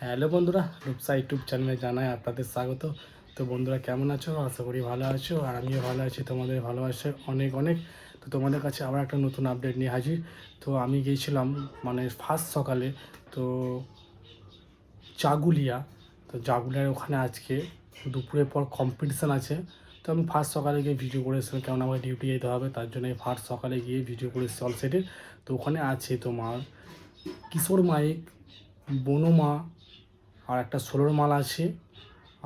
Hello বন্ধুরা, Rupsa YouTube চ্যানেলে জানাই আপনাদের স্বাগত। তো বন্ধুরা, কেমন আছো? আশা করি ভালো আছো, আর আমিও ভালো আছি, তোমাদের ভালোবাসে অনেক অনেক। তো তোমাদের কাছে আবার একটা নতুন আপডেট নিয়ে হাজির। তো আমি গিয়েছিলাম মানে ফার্স্ট সকালে, তো জাগুলিয়া। তো জাগুলিয়ার ওখানে আজকে দুপুরের পর কম্পিটিশান আছে। তো আমি ফার্স্ট সকালে গিয়ে ভিডিও করে কেমন আমাকে ডিউটি যেতে হবে, তার জন্য ফার্স্ট সকালে গিয়ে ভিডিও করে এসেছি অলসেটের তো ওখানে আছে তোমার কিশোর মাইক বনমা আর একটা ষোলোর মাল আছে,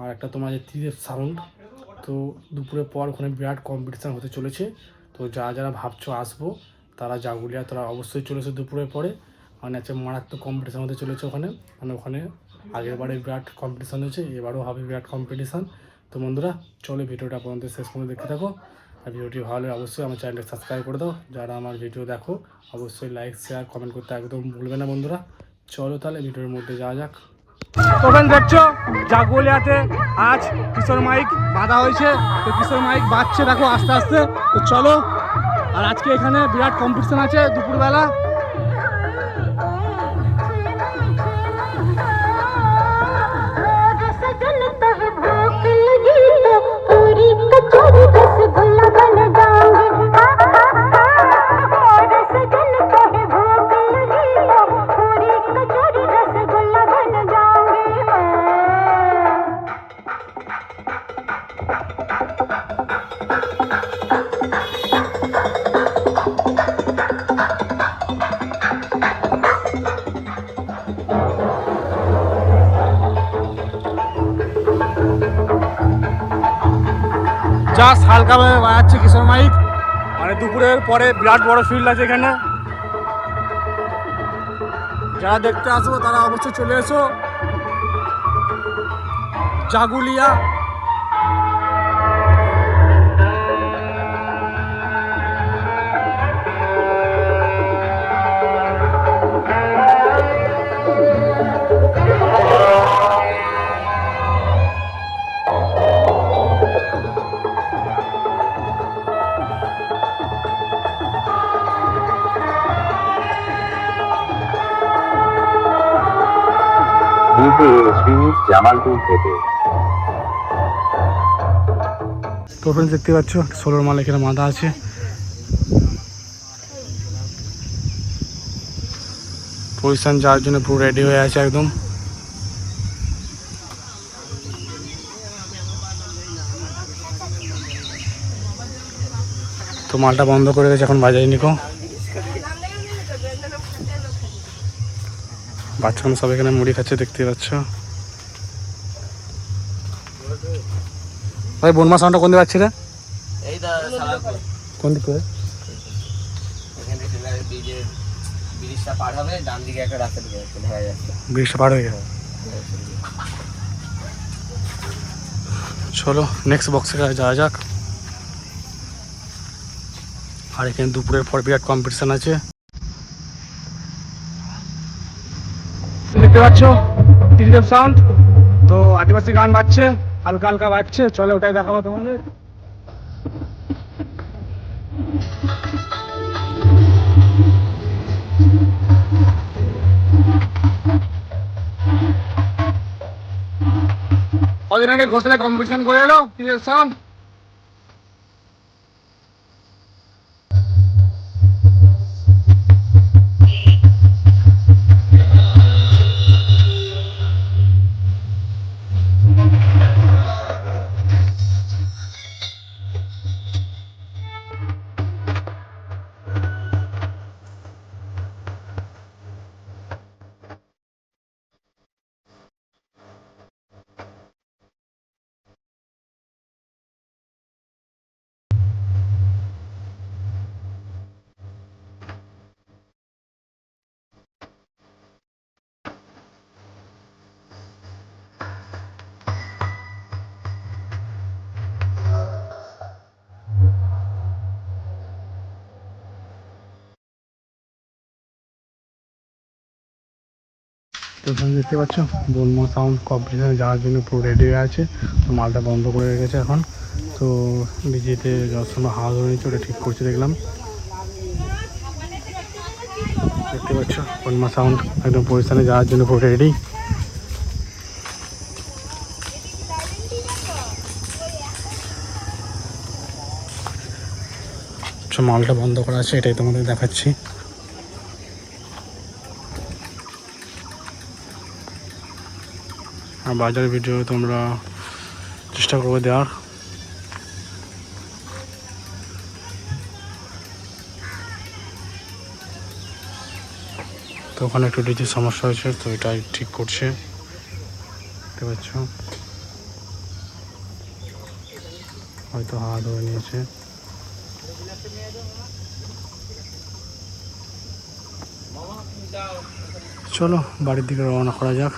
আর একটা তোমার তীরের সাউন্ড। তো দুপুরের পর ওখানে বিরাট কম্পিটিশান হতে চলেছে। তো যারা যারা ভাবছ আসব, তারা জাগুলিয়া, তারা অবশ্যই চলেছে দুপুরের পরে। মানে আছে মারাত্মক কম্পিটিশান হতে চলেছে ওখানে। মানে ওখানে আগের বারে বিরাট কম্পিটিশান হয়েছে, এবারও হবে বিরাট কম্পিটিশান তো বন্ধুরা, চলো ভিডিওটা পর্যন্ত শেষ পর্যন্ত দেখতে থাকো। আর ভিডিওটি ভালো লাগলে অবশ্যই আমার চ্যানেলটা সাবস্ক্রাইব করে দাও। যারা আমার ভিডিও দেখো, অবশ্যই লাইক শেয়ার কমেন্ট করতে একদম ভুলবে না বন্ধুরা। চলো তাহলে ভিডিওর মধ্যে যাওয়া যাক। ওখানে দেখছ, জাগুলিয়াতে আজ কিশোর মাইক বাঁধা হয়েছে। তো কিশোর মাইক বাঁচছে দেখো আস্তে আস্তে। তো চলো, আর আজকে এখানে বিরাট কম্পিটিশন আছে দুপুরবেলা। জাস্ট হালকাভাবে বাজাচ্ছে কিশোর মাইক। মানে দুপুরের পরে বিরাট বড় ফিল্ড আছে এখানে। যারা দেখতে আসব তারা অবশ্যই চলে এসো। জাগুলিয়া নিতে এসবি, জামালপুর থেকে। তো ফ্রেন্ডস দেখতে পাচ্ছ? ষোলোর মাল এখানে বাঁধা আছে। পজিশন যাওয়ার জন্য পুরো রেডি হয়ে আছে একদম। তো মালটা বন্ধ করে গেছে এখন বাজাই নিকো। বাচ্চাগুলো সব এখানে মুড়ি খাচ্ছে দেখতে পাচ্ছ। ভাই বনমা সাউন্ডটা কোন দিকে পাচ্ছি রে? এই দা সালাপুর কোন দিকে ব্রিজটা পার হবে ডান দিকে একটা রাস্তা দিকে চলে হয়ে যাচ্ছে। ব্রিজটা পার হয়ে গেছে। চলো নেক্সট বক্সে যাওয়া যাক। আর এখানে দুপুরের পর বিরাট কম্পিটিশন আছে। দেখতে পাচ্ছ? ত্রিদেব সাউন্ড তো আদিবাসী গান বাজছে, হালকা হালকা বাজছে। চলে, ওটাই দেখাবো তোমাদের। কদিন আগে ঘোষণা কম্পিটিশন করে এলো ত্রিদেব সাউন্ড তোমরা দেখতে পাচ্ছ বনমো সাউন্ড কম্পিটিশনে যাওয়ার জন্য পুরো রেডি হয়ে আছে। তো মালটা বন্ধ করে রেখেছে এখন। তো বিজিতে যত সময় হাওয়া ধরে নিচ্ছে, ওটা ঠিক করছে দেখলাম। দেখতে পাচ্ছ বনমা সাউন্ড একদম পরিস্থানে যাওয়ার জন্য পুরো রেডি মালটা বন্ধ করা আছে, এটাই তোমাদের দেখাচ্ছি। বাজার ভিডিও তোমরা চেষ্টা করবে দেওয়ার। তো ওখানে একটু ডিজির সমস্যা হয়েছে, তো এটাই ঠিক করছে। দেখতে পাচ্ছ? হয়তো হাওয়া ধরে নিয়েছে। চলো, বাড়ির দিকে রওনা করা যাক।